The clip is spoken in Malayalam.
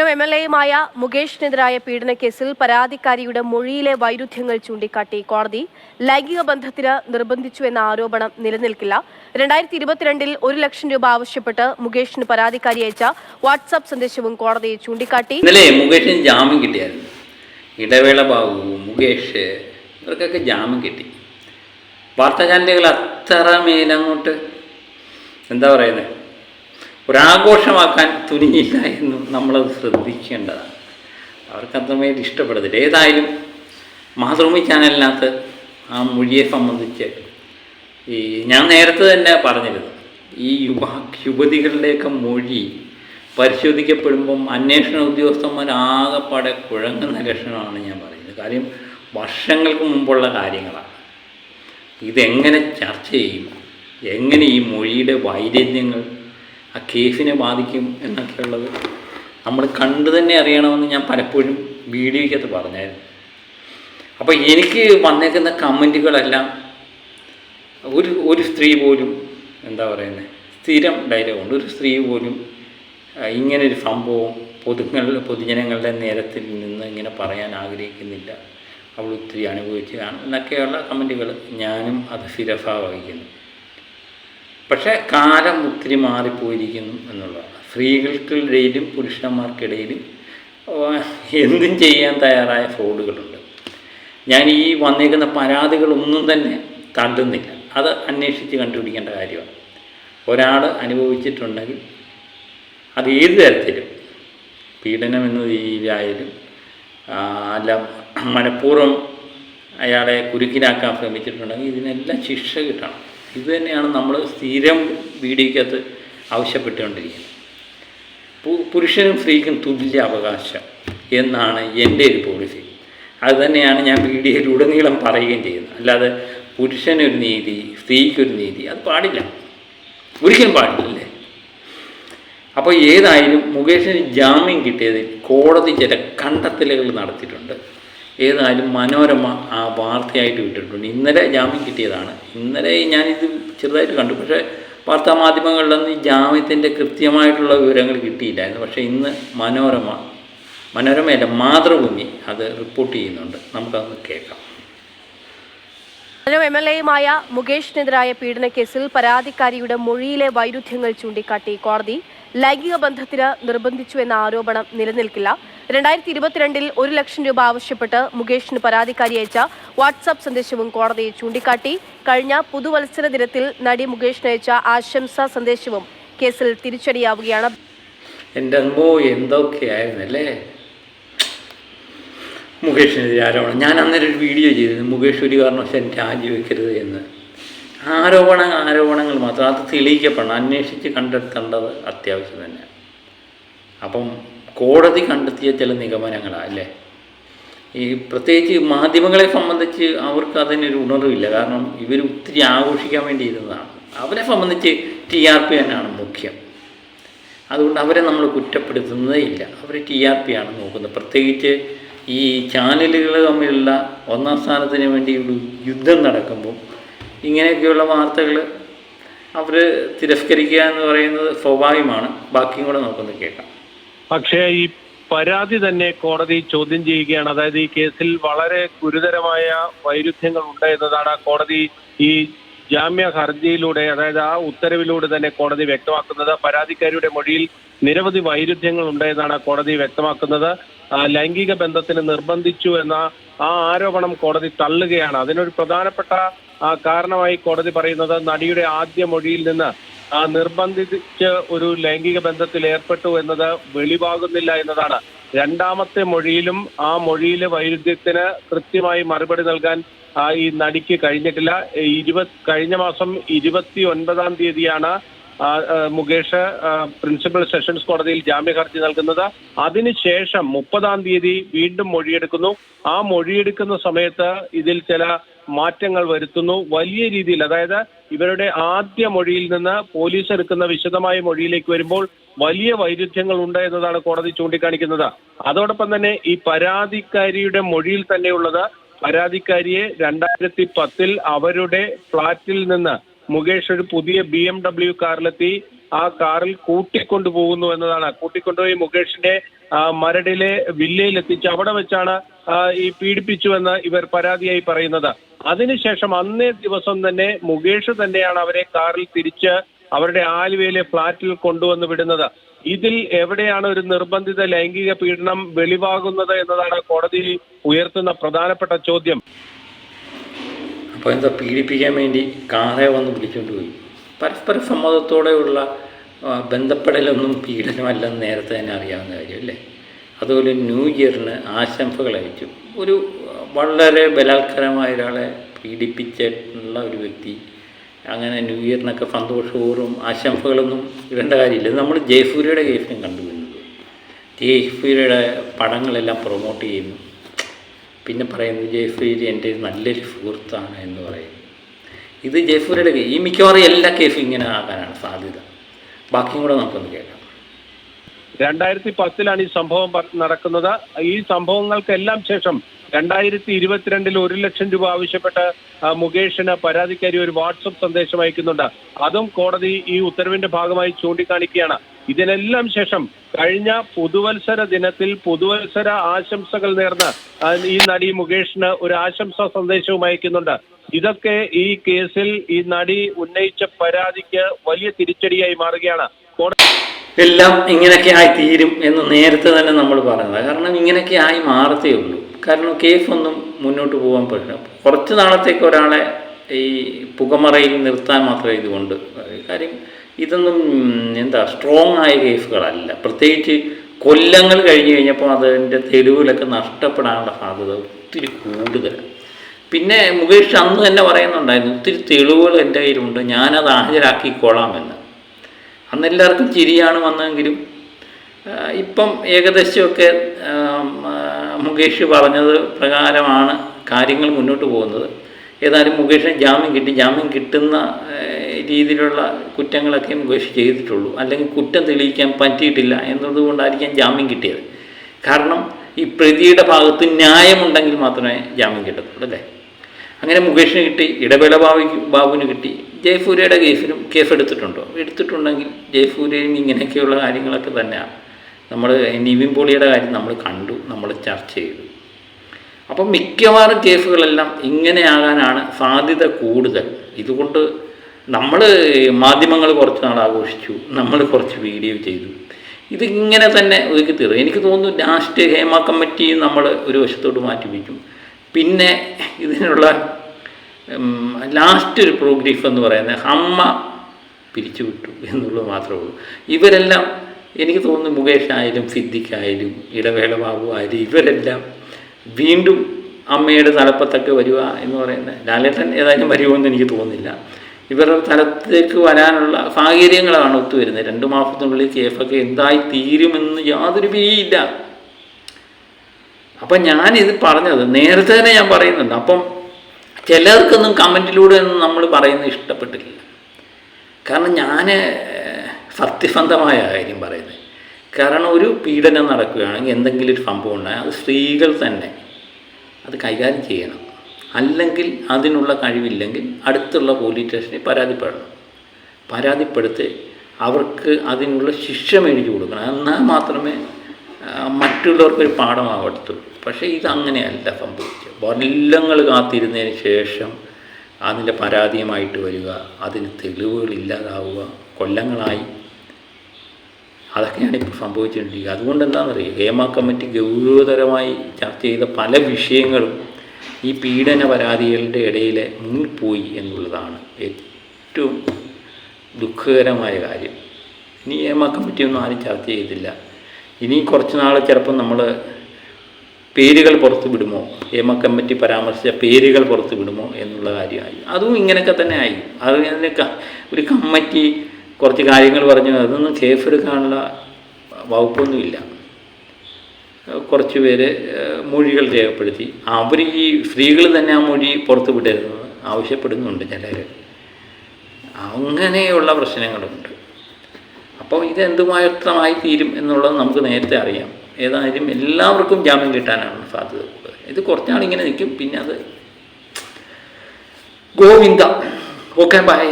അതിനും എം എൽ എയുമായ മുകേഷിനെതിരായ പീഡനക്കേസിൽ പരാതിക്കാരിയുടെ മൊഴിയിലെ വൈരുദ്ധ്യങ്ങൾ ചൂണ്ടിക്കാട്ടി കോടതി ലൈംഗിക ബന്ധത്തിന് നിർബന്ധിച്ചു എന്ന ആരോപണം നിലനിൽക്കില്ല. രണ്ടായിരത്തി ഇരുപത്തിരണ്ടിൽ ഒരു ലക്ഷം രൂപ ആവശ്യപ്പെട്ട് മുകേഷിന് പരാതിക്കാരി അയച്ച വാട്സാപ്പ് സന്ദേശവും കോടതി ചൂണ്ടിക്കാട്ടി. മുകേഷിന് ജാമ്യം കിട്ടിയായിരുന്നു. ഇടവേള ബാബു മുകേഷ് ഇവർക്കൊക്കെ ജാമ്യം കിട്ടി. വാർത്താ ചാനലുകൾ അത്ര മേലങ്ങോട്ട് എന്താ പറയുന്നത് ഒരാഘോഷമാക്കാൻ തുനിയില്ല എന്നും നമ്മളത് ശ്രദ്ധിക്കേണ്ടതാണ്. അവർക്ക് അത്രമേൽ ഇഷ്ടപ്പെടുന്നില്ല ഏതായാലും മാതൃഭൂമി ചാനലിനകത്ത് ആ മൊഴിയെ സംബന്ധിച്ച് ഈ ഞാൻ നേരത്തെ തന്നെ പറഞ്ഞിരുന്നു. ഈ യുവ യുവതികളുടെയൊക്കെ മൊഴി പരിശോധിക്കപ്പെടുമ്പം അന്വേഷണ ഉദ്യോഗസ്ഥന്മാർ ആകെപ്പാടെ കുഴങ്ങുന്ന ലക്ഷണമാണ് ഞാൻ പറയുന്നത്. കാര്യം വർഷങ്ങൾക്ക് മുമ്പുള്ള കാര്യങ്ങളാണ്. ഇതെങ്ങനെ ചർച്ച ചെയ്യും? എങ്ങനെ ഈ മൊഴിയുടെ വൈരുദ്ധ്യങ്ങൾ ആ കേസിനെ ബാധിക്കും എന്നൊക്കെയുള്ളത് നമ്മൾ കണ്ടു തന്നെ അറിയണമെന്ന് ഞാൻ പലപ്പോഴും വീഡിയോയ്ക്കകത്ത് പറഞ്ഞായിരുന്നു. അപ്പോൾ എനിക്ക് വന്നേക്കുന്ന കമന്റുകളെല്ലാം ഒരു ഒരു സ്ത്രീ പോലും എന്താ പറയുന്നത് സ്ഥിരം ഡയലോഗുണ്ട്. ഒരു സ്ത്രീ പോലും ഇങ്ങനെ ഒരു സംഭവം പൊതുങ്ങളുടെ പൊതുജനങ്ങളുടെ നേരത്തിൽ നിന്ന് ഇങ്ങനെ പറയാൻ ആഗ്രഹിക്കുന്നില്ല. അവൾ ഒത്തിരി അനുഭവിച്ചതാണ് എന്നൊക്കെയുള്ള കമന്റുകൾ ഞാനും അത് ശിരസ വഹിക്കുന്നു. പക്ഷേ കാലം ഒത്തിരി മാറിപ്പോയിരിക്കുന്നു എന്നുള്ളതാണ്. സ്ത്രീകൾക്കിടയിലും പുരുഷന്മാർക്കിടയിലും എന്തും ചെയ്യാൻ തയ്യാറായ ഫ്രോഡുകളുണ്ട്. ഞാൻ ഈ വന്നേക്കുന്ന പരാതികളൊന്നും തന്നെ തള്ളുന്നില്ല. അത് അന്വേഷിച്ച് കണ്ടുപിടിക്കേണ്ട കാര്യമാണ്. ഒരാൾ അനുഭവിച്ചിട്ടുണ്ടെങ്കിൽ അത് ഏത് തരത്തിലും പീഡനം എന്ന രീതിയിലായാലും അല്ല മനഃപൂർവം അയാളെ കുരുക്കിലാക്കാൻ ശ്രമിച്ചിട്ടുണ്ടെങ്കിൽ ഇതിനെല്ലാം ശിക്ഷ കിട്ടണം. ഇത് തന്നെയാണ് നമ്മൾ സ്ഥിരം വീഡിയോയ്ക്കകത്ത് ആവശ്യപ്പെട്ടുകൊണ്ടിരിക്കുന്നത്. പുരുഷനും സ്ത്രീക്കും തുല്യ അവകാശം എന്നാണ് എന്റെ ഒരു പോളിസി അത് തന്നെയാണ് ഞാൻ വീഡിയോയിലുടനീളം പറയുകയും ചെയ്യുന്നത്. അല്ലാതെ പുരുഷനൊരു നീതി സ്ത്രീക്കൊരു നീതി അത് പാടില്ല. ഒരിക്കലും പാടില്ല അല്ലേ? അപ്പോൾ ഏതായാലും മുകേഷിന് ജാമ്യം കിട്ടിയതിൽ കോടതി ചില കണ്ടെത്തലുകൾ നടത്തിയിട്ടുണ്ട്. ഏതായാലും മനോരമ ആ വാർത്തയായിട്ട് വിട്ടിട്ടുണ്ട്. ഇന്നലെ ജാമ്യം കിട്ടിയതാണ്. ഇന്നലെ ഞാനിത് ചെറുതായിട്ട് കണ്ടു. പക്ഷേ വാർത്താ മാധ്യമങ്ങളിലൊന്നും ഈ ജാമ്യത്തിന്റെ കൃത്യമായിട്ടുള്ള വിവരങ്ങൾ കിട്ടിയില്ലായിരുന്നു. പക്ഷേ ഇന്ന് മനോരമ മനോരമയല്ല മാതൃഭൂമി അത് റിപ്പോർട്ട് ചെയ്യുന്നുണ്ട്. നമുക്കതൊന്ന് കേൾക്കാം. എം എൽ എയുമായ മുകേഷിനെതിരായ പീഡനക്കേസിൽ പരാതിക്കാരിയുടെ മൊഴിയിലെ വൈരുദ്ധ്യങ്ങൾ ചൂണ്ടിക്കാട്ടി കോടതി ലൈംഗിക ബന്ധത്തിന് നിർബന്ധിച്ചു എന്ന ആരോപണം നിലനിൽക്കില്ല. രണ്ടായിരത്തി ഇരുപത്തിരണ്ടിൽ ഒരു ലക്ഷം രൂപ ആവശ്യപ്പെട്ട് മുകേഷിന് പരാതിക്കാരി അയച്ച വാട്സാപ്പ് സന്ദേശവും കോടതി ചൂണ്ടിക്കാട്ടി. കഴിഞ്ഞ പുതുവത്സര ദിനത്തിൽ നടി മുകേഷിന് അയച്ച ആശംസാ സന്ദേശവും കേസിൽ തിരിച്ചടിയാവുകയാണ്. എന്റെ അനുഭവം എന്തൊക്കെയായിരുന്നല്ലേ? മുകേഷിനെതിരെ ആരോപണം. ഞാൻ അന്നേരം ഒരു വീഡിയോ ചെയ്തിരുന്നു. മുകേഷ് ഒരു കാരണവശ രാജിവെക്കരുത് എന്ന്. ആരോപണ ആരോപണങ്ങൾ മാത്രം. അത് തെളിയിക്കപ്പെടണം. അന്വേഷിച്ച് കണ്ടെത്തേണ്ടത് അത്യാവശ്യം തന്നെ അപ്പം കോടതി കണ്ടെത്തിയ ചില നിഗമനങ്ങളാണ് അല്ലേ? ഈ പ്രത്യേകിച്ച് മാധ്യമങ്ങളെ സംബന്ധിച്ച് അവർക്ക് അതിനൊരു ഉണർവില്ല. കാരണം ഇവർ ഒത്തിരി ആഘോഷിക്കാൻ വേണ്ടി ഇരുന്നതാണ്. അവരെ സംബന്ധിച്ച് ടി ആർ പി തന്നെയാണ് മുഖ്യം. അതുകൊണ്ട് അവരെ നമ്മൾ കുറ്റപ്പെടുത്തുന്നതേ ഇല്ല. അവർ ടി ആർ പി ആണ് നോക്കുന്നത്. പ്രത്യേകിച്ച് ഈ ചാനലുകൾ തമ്മിലുള്ള ഒന്നാം സ്ഥാനത്തിന് വേണ്ടി ഒരു യുദ്ധം നടക്കുമ്പോൾ ഇങ്ങനെയൊക്കെയുള്ള വാർത്തകൾ അവർ തിരസ്കരിക്കുക എന്ന് പറയുന്നത് സ്വാഭാവികമാണ്. ബാക്കിയും കൂടെ നമുക്കൊന്ന് കേൾക്കാം. പക്ഷേ ഈ പരാതി തന്നെ കോടതി ചോദ്യം ചെയ്യുകയാണ്. അതായത് ഈ കേസിൽ വളരെ ഗുരുതരമായ വൈരുദ്ധ്യങ്ങൾ ഉണ്ട് എന്നതാണ് കോടതി ഈ ജാമ്യ ഹർജിയിലൂടെ അതായത് ആ ഉത്തരവിലൂടെ തന്നെ കോടതി വ്യക്തമാക്കുന്നത്. പരാതിക്കാരിയുടെ മൊഴിയിൽ നിരവധി വൈരുദ്ധ്യങ്ങൾ ഉണ്ട് എന്നാണ് കോടതി വ്യക്തമാക്കുന്നത്. ലൈംഗിക ബന്ധത്തിന് നിർബന്ധിച്ചു എന്ന ആ ആരോപണം കോടതി തള്ളുകയാണ്. അതിനൊരു പ്രധാനപ്പെട്ട കാരണമായി കോടതി പറയുന്നത് നടിയുടെ ആദ്യ മൊഴിയിൽ നിന്ന് നിർബന്ധിച്ച് ഒരു ലൈംഗിക ബന്ധത്തിൽ ഏർപ്പെട്ടു എന്നത് വെളിവാകുന്നില്ല എന്നതാണ്. രണ്ടാമത്തെ മൊഴിയിലും ആ മൊഴിയിലെ വൈരുദ്ധ്യത്തിന് കൃത്യമായി മറുപടി നൽകാൻ ആ, ഈ നടിക്ക് കഴിഞ്ഞിട്ടില്ല. ഇരുപത് കഴിഞ്ഞ മാസം ഇരുപത്തി ഒൻപതാം തീയതിയാണ് ആ, ആ, മുകേഷ് പ്രിൻസിപ്പൽ സെഷൻസ് കോടതിയിൽ ജാമ്യ ഹർജി നൽകുന്നത് അതിനുശേഷം മുപ്പതാം തീയതി വീണ്ടും മൊഴിയെടുക്കുന്നു. ആ മൊഴിയെടുക്കുന്ന സമയത്ത് ഇതിൽ ചില മാറ്റങ്ങൾ വരുത്തുന്നു. വലിയ രീതിയിൽ അതായത് ഇവരുടെ ആദ്യ മൊഴിയിൽ നിന്ന് പോലീസ് എടുക്കുന്ന വിശദമായ മൊഴിയിലേക്ക് വരുമ്പോൾ വലിയ വൈരുദ്ധ്യങ്ങൾ ഉണ്ട് എന്നതാണ് കോടതി ചൂണ്ടിക്കാണിക്കുന്നത്. അതോടൊപ്പം തന്നെ ഈ പരാതിക്കാരിയുടെ മൊഴിയിൽ തന്നെയുള്ളത് പരാതിക്കാരിയെ രണ്ടായിരത്തി പത്തിൽ അവരുടെ ഫ്ളാറ്റിൽ നിന്ന് മുകേഷ് ഒരു പുതിയ ബി എം ഡബ്ല്യു കാറിലെത്തി. ആ കാറിൽ കൂട്ടിക്കൊണ്ടു പോകുന്നു എന്നതാണ്. കൂട്ടിക്കൊണ്ടുപോയി മുകേഷിന്റെ മരടിലെ വില്ലയിൽ എത്തിച്ച് അവിടെ വെച്ചാണ് ഈ പീഡിപ്പിച്ചുവെന്ന് ഇവർ പരാതിയായി പറയുന്നത്. അതിനുശേഷം അന്നേ ദിവസം തന്നെ മുകേഷ് തന്നെയാണ് അവരെ കാറിൽ തിരിച്ച് അവരുടെ ആലുവയിലെ ഫ്ളാറ്റിൽ കൊണ്ടുവന്ന് വിടുന്നത്. ഇതിൽ എവിടെയാണ് ഒരു നിർബന്ധിത ലൈംഗിക പീഡനം വെളിവാകുന്നത് എന്നതാണ് കോടതിയിൽ ഉയർത്തുന്ന പ്രധാനപ്പെട്ട ചോദ്യം. അപ്പോൾ എന്താ പീഡിപ്പിക്കാൻ വേണ്ടി കാറെ വന്ന് വിളിച്ചോണ്ട് പോയി? പരസ്പര സമ്മതത്തോടെയുള്ള ബന്ധപ്പെടലൊന്നും പീഡനമല്ലെന്ന് നേരത്തെ തന്നെ അറിയാവുന്ന കാര്യമല്ലേ? അതുപോലെ ന്യൂ ഇയറിന് ആശംസകൾ അയച്ചു ഒരു വളരെ ബലാത്കരമായ ഒരാളെ പീഡിപ്പിച്ചിട്ടുള്ള ഒരു വ്യക്തി അങ്ങനെ ന്യൂ ഇയറിനൊക്കെ സന്തോഷപൂർവം ആശംസകളൊന്നും ഇടേണ്ട കാര്യമില്ല. നമ്മൾ ജയസൂര്യയുടെ കേസിലും കണ്ടുവരുന്നത് ജയസൂര്യയുടെ പടങ്ങളെല്ലാം പ്രൊമോട്ട് ചെയ്യുന്നു. പിന്നെ പറയുന്നത് ജയസൂര്യ എന്റെ നല്ലൊരു സുഹൃത്താണ് എന്ന് പറയുന്നു. ഇത് കേസ് ഈ മിക്കവാറും എല്ലാ കേസും ഇങ്ങനെ ആകാനാണ് സാധ്യത. ബാക്കിയും കൂടെ നമുക്കൊന്ന് കേൾക്കാം. രണ്ടായിരത്തി പത്തിലാണ് ഈ സംഭവം നടക്കുന്നത്. ഈ സംഭവങ്ങൾക്കെല്ലാം ശേഷം രണ്ടായിരത്തി ഇരുപത്തിരണ്ടിൽ ഒരു ലക്ഷം രൂപ ആവശ്യപ്പെട്ട് മുകേഷിന് പരാതിക്കാരി ഒരു വാട്സപ്പ് സന്ദേശം അയക്കുന്നുണ്ട്. അതും കോടതി ഈ ഉത്തരവിന്റെ ഭാഗമായി ചൂണ്ടിക്കാണിക്കുകയാണ്. ഇതിനെല്ലാം ശേഷം കഴിഞ്ഞ പുതുവത്സര ദിനത്തിൽ പുതുവത്സര ആശംസകൾ നേർന്ന് ഈ നടി മുകേഷിന് ഒരു ആശംസാ സന്ദേശവും അയക്കുന്നുണ്ട്. ഇതൊക്കെ ഈ കേസിൽ ഈ നടി ഉന്നയിച്ച പരാതിക്ക് വലിയ തിരിച്ചടിയായി മാറുകയാണ്. എല്ലാം ഇങ്ങനെയൊക്കെ ആയി തീരും എന്ന് നേരത്തെ തന്നെ നമ്മൾ പറഞ്ഞത്. കാരണം ഇങ്ങനെയൊക്കെ ആയി മാറത്തേ ഉള്ളൂ. കാരണം കേസ് ഒന്നും മുന്നോട്ട് പോകാൻ പറ്റില്ല. കുറച്ച് നാളത്തേക്ക് ഒരാളെ ഈ പുകമറയിൽ നിർത്താൻ മാത്രമേ ഇതുകൊണ്ട് കാര്യം ഇതൊന്നും എന്താ സ്ട്രോങ് ആയ കേസുകളല്ല. പ്രത്യേകിച്ച് കൊല്ലങ്ങൾ കഴിഞ്ഞ് കഴിഞ്ഞപ്പോൾ അതിന്റെ തെരുവിലൊക്കെ നഷ്ടപ്പെടാനുള്ള സാധ്യത ഒത്തിരി കൂടുതലാണ് പിന്നെ മുകേഷ് അന്ന് തന്നെ പറയുന്നുണ്ടായിരുന്നു ഒത്തിരി തെളിവുകൾ എന്റെ കയ്യിലുണ്ട് ഞാനത് ഹാജരാക്കിക്കോളാമെന്ന്. അന്ന് എല്ലാവർക്കും ചിരിയാണ് വന്നതെങ്കിലും ആ, ഇപ്പം ഏകദേശമൊക്കെ മുകേഷ് പറഞ്ഞത് പ്രകാരമാണ് കാര്യങ്ങൾ മുന്നോട്ട് പോകുന്നത്. ഏതായാലും മുകേഷിന് ജാമ്യം കിട്ടി ജാമ്യം കിട്ടുന്ന രീതിയിലുള്ള കുറ്റങ്ങളൊക്കെ മുകേഷ് ചെയ്തിട്ടുള്ളൂ. അല്ലെങ്കിൽ കുറ്റം തെളിയിക്കാൻ പറ്റിയിട്ടില്ല എന്നതുകൊണ്ടായിരിക്കാം ജാമ്യം കിട്ടിയത്. കാരണം ഈ പ്രതിയുടെ ഭാഗത്ത് ന്യായമുണ്ടെങ്കിൽ മാത്രമേ ജാമ്യം കിട്ടത്തുള്ളൂ അല്ലേ? അങ്ങനെ മുകേഷിന് കിട്ടി ഇടവേള ബാബു ബാബുവിന് കിട്ടി. ജയസൂര്യയുടെ കേസിലും കേസ് എടുത്തിട്ടുണ്ടോ എടുത്തിട്ടുണ്ടെങ്കിൽ ജയസൂര്യയും ഇങ്ങനെയൊക്കെയുള്ള കാര്യങ്ങളൊക്കെ തന്നെയാണ്. നമ്മൾ നിവിൻ പോളിയുടെ കാര്യം നമ്മൾ കണ്ടു നമ്മൾ ചർച്ച ചെയ്തു. അപ്പം മിക്കവാറും കേസുകളെല്ലാം ഇങ്ങനെയാകാനാണ് സാധ്യത കൂടുതൽ. ഇതുകൊണ്ട് നമ്മൾ മാധ്യമങ്ങൾ കുറച്ച് നാൾ ആഘോഷിച്ചു നമ്മൾ കുറച്ച് വീഡിയോ ചെയ്തു. ഇതിങ്ങനെ തന്നെ ഒതുക്കി തീർ എനിക്ക് തോന്നുന്നു ലാസ്റ്റ് ഹേമ കമ്മിറ്റിയും നമ്മൾ ഒരു വശത്തോട്ട് മാറ്റി വയ്ക്കും പിന്നെ ഇതിനുള്ള ലാസ്റ്റ് ഒരു പ്രോഗ്രീഫ് എന്ന് പറയുന്നത് അമ്മ പിരിച്ചു വിട്ടു എന്നുള്ളത് മാത്രമേ ഉള്ളൂ. ഇവരെല്ലാം എനിക്ക് തോന്നുന്നു മുകേഷ് ആയാലും സിദ്ദിഖായാലും ഇടവേള ബാബു ആയാലും ഇവരെല്ലാം വീണ്ടും അമ്മയുടെ തലപ്പത്തൊക്കെ വരിക എന്ന് പറയുന്നത് ലാലേട്ടൻ ഏതായാലും വരുമെന്ന് എനിക്ക് തോന്നുന്നില്ല. ഇവരുടെ തലത്തേക്ക് വരാനുള്ള സാഹചര്യങ്ങളാണ് ഒത്തുവരുന്നത്. രണ്ട് മാസത്തിനുള്ളിൽ കേസൊക്കെ എന്തായി തീരുമെന്ന് യാതൊരു പിരിയില്ല. അപ്പം ഞാനിത് പറഞ്ഞത് നേരത്തെ തന്നെ ഞാൻ പറയുന്നുണ്ട്. അപ്പം ചിലർക്കൊന്നും കമന്റിലൂടെ ഒന്നും നമ്മൾ പറയുന്നത് ഇഷ്ടപ്പെട്ടില്ല കാരണം ഞാൻ സത്യസന്ധമായ കാര്യം പറയുന്നത്. കാരണം ഒരു പീഡനം നടക്കുകയാണെങ്കിൽ എന്തെങ്കിലും ഒരു സംഭവം ഉണ്ടായാൽ അത് സ്ത്രീകൾ തന്നെ അത് കൈകാര്യം ചെയ്യണം. അല്ലെങ്കിൽ അതിനുള്ള കഴിവില്ലെങ്കിൽ അടുത്തുള്ള പോലീസ് സ്റ്റേഷനിൽ പരാതിപ്പെടണം. പരാതിപ്പെടുത്തി അവർക്ക് അതിനുള്ള ശിക്ഷ മേടിച്ചു കൊടുക്കണം. എന്നാൽ മാത്രമേ മറ്റുള്ളവർക്കൊരു പാഠമാവത്തുള്ളൂ പക്ഷേ ഇതങ്ങനെയല്ല സംഭവിച്ചത്. കൊല്ലങ്ങൾ കാത്തിരുന്നതിന് ശേഷം അതിന്റെ പരാതിയുമായിട്ട് വരിക അതിന് തെളിവുകൾ ഇല്ലാതാവുക കൊല്ലങ്ങളായി. അതൊക്കെയാണ് ഇപ്പോൾ സംഭവിച്ചുകൊണ്ടിരിക്കുക. അതുകൊണ്ട് എന്താണെന്നറിയുക ഹേമ കമ്മിറ്റി ഗൗരവതരമായി ചർച്ച ചെയ്ത പല വിഷയങ്ങളും ഈ പീഡന പരാതികളുടെ ഇടയിൽ മുങ്ങിപ്പോയി എന്നുള്ളതാണ് ഏറ്റവും ദുഃഖകരമായ കാര്യം. ഇനി ഹേമ കമ്മിറ്റിയൊന്നും ആരും ചർച്ച ചെയ്തില്ല. ഇനി കുറച്ച് നാൾ ചിലപ്പം നമ്മൾ പേരുകൾ പുറത്ത് വിടുമോ? ഹേമ കമ്മിറ്റി പരാമർശിച്ച പേരുകൾ പുറത്ത് വിടുമോ എന്നുള്ള കാര്യമായി അതും ഇങ്ങനെയൊക്കെ തന്നെ ആയി അത് അതിന് ഒരു കമ്മിറ്റി കുറച്ച് കാര്യങ്ങൾ പറഞ്ഞു അതൊന്നും സേഫ് എടുക്കാനുള്ള വകുപ്പൊന്നുമില്ല. കുറച്ച് പേര് മൊഴികൾ രേഖപ്പെടുത്തി. അവർ ഈ സ്ത്രീകൾ തന്നെ ആ മൊഴി പുറത്ത് വിടരുതെന്ന് ആവശ്യപ്പെടുന്നുണ്ട് ചിലർ അങ്ങനെയുള്ള പ്രശ്നങ്ങളുണ്ട്. അപ്പോൾ ഇത് എന്തുമാത്രമായി തീരും എന്നുള്ളത് നമുക്ക് നേരത്തെ അറിയാം. ഏതായാലും എല്ലാവർക്കും ജാമ്യം കിട്ടാനാണ് സാധ്യത ഇത് കുറച്ചാൾ ഇങ്ങനെ നിൽക്കും പിന്നെ അത് ഗോവിന്ദ. Okay bye